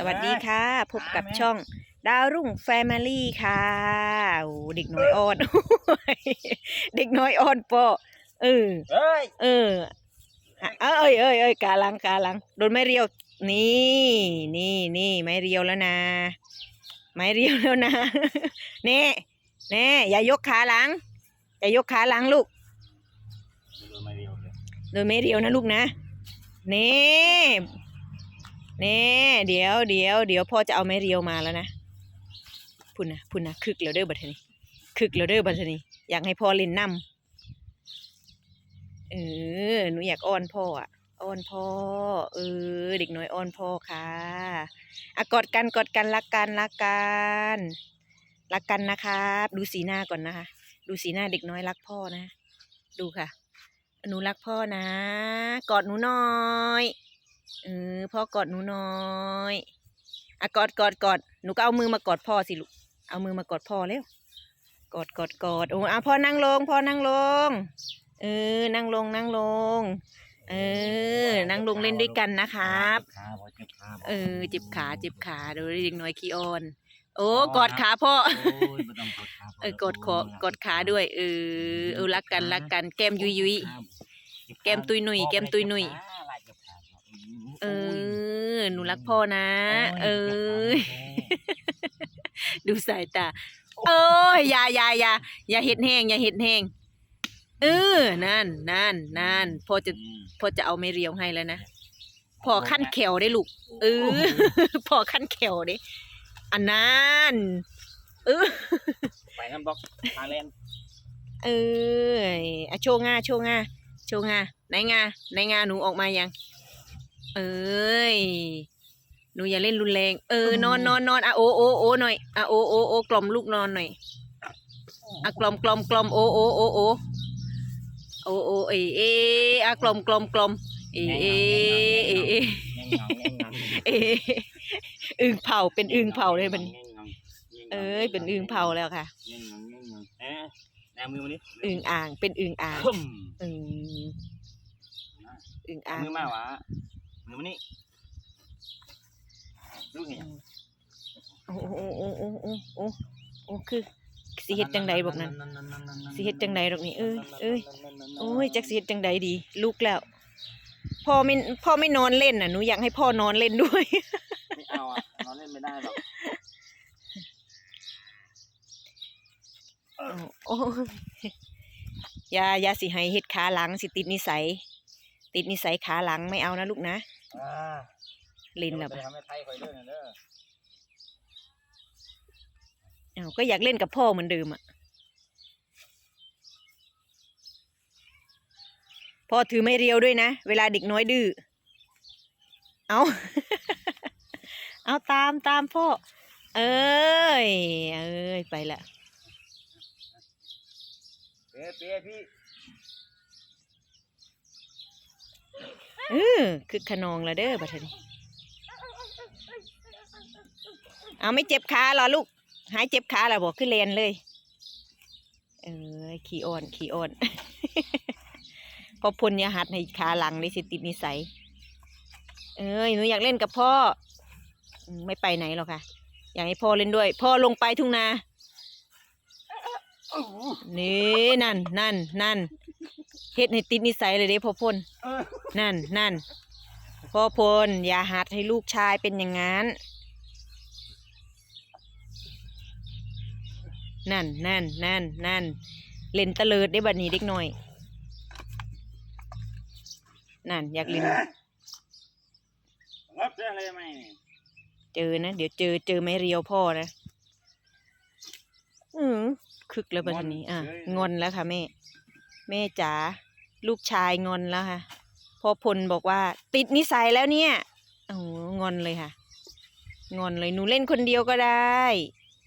สวัสดีค่ะ พบกับช่องดาวรุ่งแฟมิลี่ค่ะโอ้เด็กน้อยอ่อน เด็กน้อยอ่อนปอเออเฮ้ยเออเอ้ยเอ้ยเอ้ยเอ้ยกาลังกาลังโดนไม้เรียว นี่นี่นี่ไม้เรียวแล้วนะ ไม้เรียวแล้วนะเน่เน่อย่ายกขาหลัง อย่ายกขาหลังลูกดูมาเรียวเลยโดยไม่เรียวนะลูกนะเน่ เน่เดี๋ยวเดี๋ยวเดี๋ยวพ่อจะเอาไม้เรียวมาแล้วนะพุ่นนะพุ่นนะคึกแล้วเด้อบัดนี้คึกแล้วเด้อบัดนี้อยากให้พ่อเล่นน้ำเออหนูอยากอ้อนพ่ออะอ้อนพ่อเออเด็กน้อยอ้อนพ่อค่ะอะกอดกันกอดกันรักกันรักกันรักกันนะครับดูสีหน้าก่อนนะคะ ดูสีหน้าเด็กน้อยรักพ่อนะ ดูค่ะ หนูรักพ่อนะ กอดหนูหน่อย เออพ่อกอดหนูหน่อยอะกอดกอดกอดหนูก็เอามือมากอดพ่อสิลูกเอามือมากอดพ่อเร็วกอดกอดกอดโอ้เอาพ่อนั่งลงพ่อนั่งลง เออ นั่งลงนั่งลง เออ นั่งลงเล่นด้วยกันนะครับขาพอเจ็บขาบ่เออจิบขาจิบขาดูเด็กน้อยขี้อ่อนโอ้กอดขาพ่อโอ้ยไม่ต้องกดขาเออกอดคอกอดขาด้วย เออเออรักกันรักกัน แก้มยุยยุยแก้มตุยหนุ่ยแก้มตุยหนุ่ย เออ หนูรักพ่อนะ เออ ดูสายตา เอ้ยอย่าอย่าอย่าอย่าเห็ดแห้งอย่าเห็ดแห้งเออ นั่นนั่นนั่นพ่อจะพ่อจะเอาไม่เรียวให้แล้วนะพ่อขั้นแขวได้ลูก เออพ่อขั้นแขวได้อันนั้นเออไปน้ำบล็อกทางเลนเอออะโชว์งาโชว์งาโชว์งาไหนงาไหนงาหนูออกมายัง เอ้ยหนูอย่าเล่นรุนแรง เออนอนนอนนอนอะโอโอโอหน่อยอะโอโอโอกล่อมลูกนอนหน่อยอะกล่อมกล่อมกล่อมโอโอโอโอโอโอเอเออะกล่อมกล่อมกล่อมเอเอเอเอเงาเงาเงาเออึ่งเผาเป็นอึ่งเผาเลยมัน เอ้ยเป็นอึ่งเผาแล้วค่ะเงาเงาเงาเอ๊ะแนวมือมาดิอึ่งอ่างเป็นอึ่งอ่างพุ่มอืมอึ่งอ่างมือมาวะ มือมานี่ลูกเห็นโอ้โอ้โอ้โอ้โอ้โอ้โอ้คือสิเฮ็ดจังใดบอกนั้นสิเฮ็ดจังใดดอกนี่เอ้ยเอ้ยโอ้ยจักสิเฮ็ดจังใดดี ลูกแล้วพ่อไม่พ่อไม่นอนเล่นน่ะหนูอยากให้พ่อนอนเล่นด้วยไม่เอาอะนอนเล่นไม่ได้หรอกโอ้ยอย่าอย่าสิให้เฮ็ดขาหลังสิติดนิสัย ติดนิสัยขาหลังไม่เอานะลูกนะ อ่าเล่นแล้วไปปะทำให้ไทยคอยเล่นเด้ออ้าวก็อยากเล่นกับพ่อเหมือนเดิมอะพ่อถือไม่เรียวด้วยนะ เวลาเด็กน้อยดื้อเอา เอาตามตามพ่อ เอ้ย เอ้ย ไปละ เป๊ะเป๊ะพี่ เออคือขนองละเด้อบัดนี้เอาไม่เจ็บขาหรอลูก หายเจ็บขาแล้วบอกขึ้นเลนเลย เออขี้อ่อนขี้อ่อนพอพลอยาหัดในขาหลังเลยสิติดนิสัย เอ้ยหนูอยากเล่นกับพ่อ ไม่ไปไหนหรอกค่ะ อยากให้พ่อเล่นด้วย พ่อลงไปทุ่งนานี่นั่นนั่นนั่น เฮ็ดให้ติดนิสัยเลยเด้พ่อพลเออนั่นนั่นพ่อพลอย่าหัดให้ลูกชายเป็นอย่างนั้น นั่นนั่นนั่นนั่นเล่นตะเลิดได้บัดนี้เด็กหน่อย นั่นอยากเล่นรับเรื่องอะไรไหมเจอนะเดี๋ยวเจอเจอไม่เรียวพ่อนะอืมคึกแล้วบัดนี้ อะงอนแล้วค่ะแม่ แม่จ๋า ลูกชายงอนแล้วค่ะพ่อพลบอกว่า ติดนิสัยแล้วเนี่ยโอ้โหงอนเลยค่ะ งอนเลยหนูเล่นคนเดียวก็ได้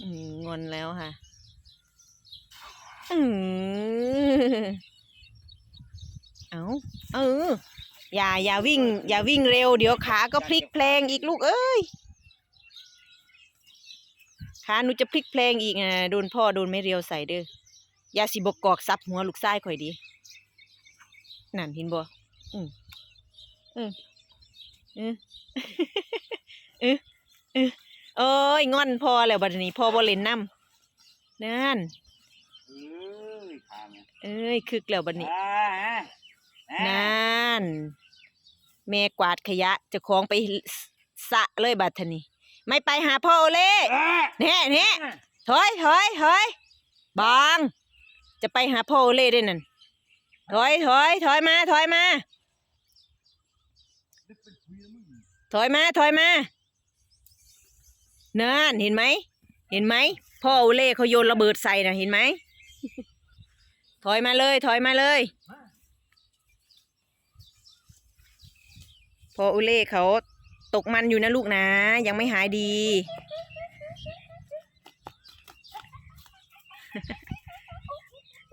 อืมงอนแล้วค่ะอืมเอาเอออย่าอย่าวิ่ง อย่าวิ่งเร็ว เดี๋ยวขาก็พลิกแพลงอีกลูกเอ้ยขาหนูจะพลิกแพลงอีกอะโดนพ่อโดนไม่เรียวใส่เด้ออย่าสิบกกอกซับหัวลูกชายข่อยดี นั่นเห็นบ่อืมอืมอืมอืมงอนพอแล้วบัดนี้พอบ่เล่นน้ำนั่นเอ้ยทางเนี่ยเอ้ยคึกแล้วบัดนี้อ่าฮะอ่านั่นแม่กวาดขยะเจะคล้าของไปสระเลยบัดทนี้ ไม่ไปหาพ่อโอเล่อ่าแน่แน่ถอยถอยถอยบาง จะไปหาพ่อโอเล่ด้วยนั่น ถอยถอยถอยมา ถอยมา ถอยมา ถอยมาเนั่นเห็นไหม เห็นไหม พ่อโอเล่เขาโยนระเบิดใส่นะเห็นไหม ถอยมาเลย ถอยมาเลย พ่อโอเล่เขาตกมันอยู่นะลูกนะ ยังไม่หายดี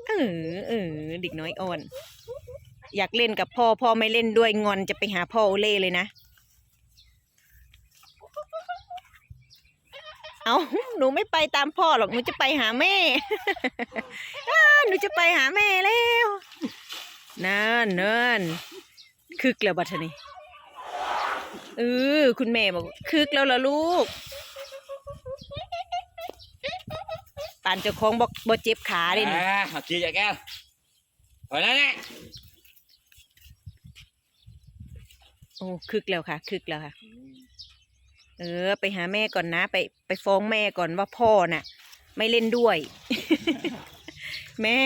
เออเออเด็กน้อยอ่อน อยากเล่นกับพ่อพ่อไม่เล่นด้วยงอนจะไปหาพ่อโอเล่เลยนะ เอาหนูไม่ไปตามพ่อหรอกหนูจะไปหาแม่หนูจะไปหาแม่แล้วนั่นนั่นคึกแล้วบัดนี้เออคุณแม่บอกคึกแล้วล่ะลูกปานเจ้าของบอกบ่เจ็บขาเลยนี่อ่าเอาขี้จากแก้วไปแล้วเนี่ยโอ้คึกแล้วค่ะ คึกแล้วค่ะ เออ ไปหาแม่ก่อนนะ ไปไปฟ้องแม่ก่อนว่าพ่อน่ะ ไม่เล่นด้วย แม่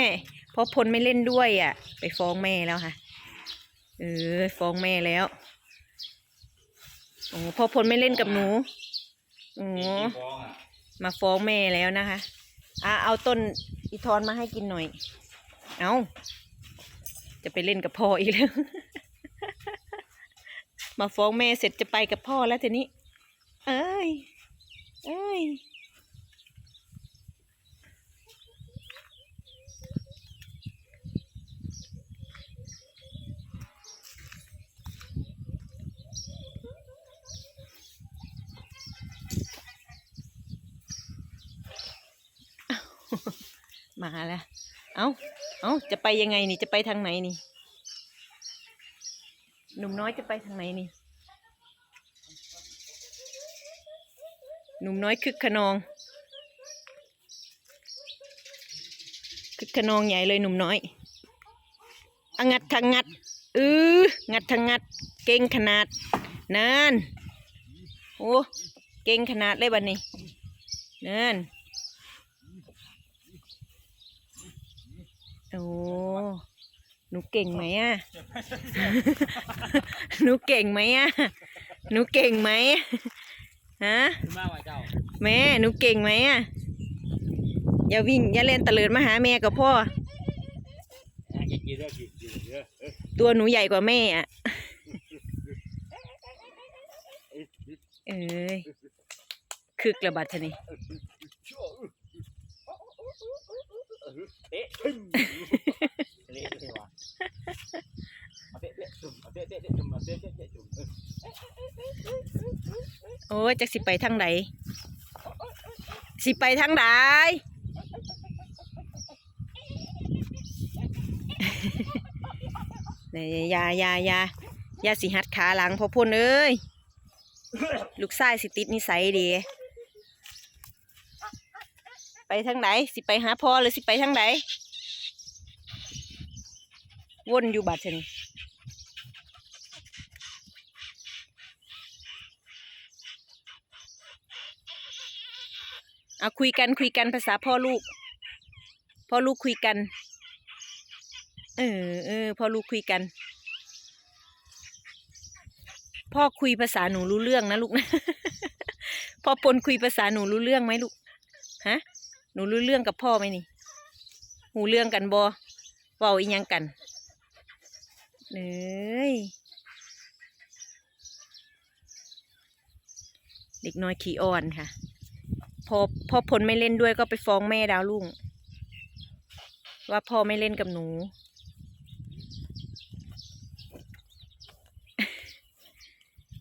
พ่อพลไม่เล่นด้วยอะ ไปฟ้องแม่แล้วค่ะ เออ ฟ้องแม่แล้วโอ้พ่อพลไม่เล่นกับหนูโอ้ฟองอะมาฟ้องแม่แล้วนะคะ อะเอาต้นอีทอนมาให้กินหน่อย เอาจะไปเล่นกับพ่ออีกแล้ว มาฟ้องแม่เสร็จจะไปกับพ่อแล้วทีนี้ เอ้ย เอ้ย มาแล้ว เอาเอาจะไปยังไงนี่ จะไปทางไหนนี่ หนุ่มน้อยจะไปทางไหนนี่ หนุ่มน้อยคึกขนอง คึกขนองใหญ่เลยหนุ่มน้อยองัดทางงัดเอองัดทางงัด เก่งขนาด นั่น โอ้ เก่งขนาดเลยบัดนี้ นั่น โอ้ หนูเก่งไหมอะหนูเก่งไหมอะหนูเก่งไหมฮะขึ้นมาว่าเจ้า แม่ หนูเก่งไหมอะอย่าวิ่ง อย่าเล่นตะเลิดมาหาแม่กับพ่ออะกินกินเด้อกินกินเด้อเอ้ยตัวหนูใหญ่กว่าแม่อะเอ้ยเอ้ย คึกระบาดทะนี่เอ๊ะขึ้นเละเลยว่ะเอาเตะเตะจุ่มเอาเตะเตะจุ่มเอาเตะเตะจุ่มโอ้ยจักสิไปทางไหนสิไปทางไหนยอยายายายาสิหัดขาหลังพอพ่นเอ้ย ลูกชายสิติดนิสัยดี ไปทางไหนสิไปหาพ่อหรือสิไปทางไหนวนอยู่บัดเชนเอาคุยกันคุยกันภาษาพ่อลูก พ่อลูกคุยกัน เออเออพ่อลูกคุยกัน พ่อคุยภาษาหนูรู้เรื่องนะลูกนะ พ่อปนคุยภาษาหนูรู้เรื่องไหมลูก ฮะ หนูรู้เรื่องกับพ่อไหมนี่หูเรื่องกันบอเว้าอีหยังกันเอ้ยเด็กน้อยขี้อ่อนค่ะ พอพ่อพลไม่เล่นด้วยก็ไปฟ้องแม่ดาวลุ่ง ว่าพ่อไม่เล่นกับหนู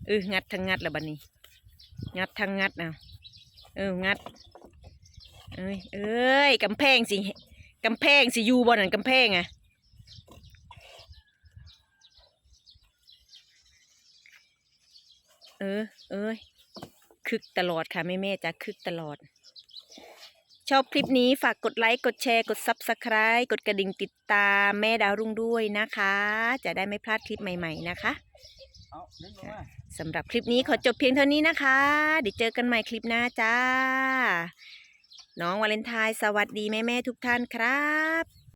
เอองัดทั้งงัดแล้วบัดนี้ งัดทั้งงัดเอาเออ งัด เอ้ยเอ้ยกำแพงสิกำแพงสิอยู่บนนั้นกำแพงอะเออ เอ้ยคึกคึกตลอดค่ะแม่แม่ๆจะคึกตลอด ชอบคลิปนี้ฝากกดไลค์ กดแชร์ กด Subscribe กดกระดิ่งติดตามแม่ดาวรุ่งด้วยนะคะ จะได้ไม่พลาดคลิปใหม่ ๆ นะคะเอาดึงลงมาสำหรับคลิปนี้ขอจบเพียงเท่านี้นะคะ เดี๋ยวเจอกันใหม่คลิปหน้าจ้า น้องวาเลนไทน์สวัสดีแม่แม่ทุกท่านครับ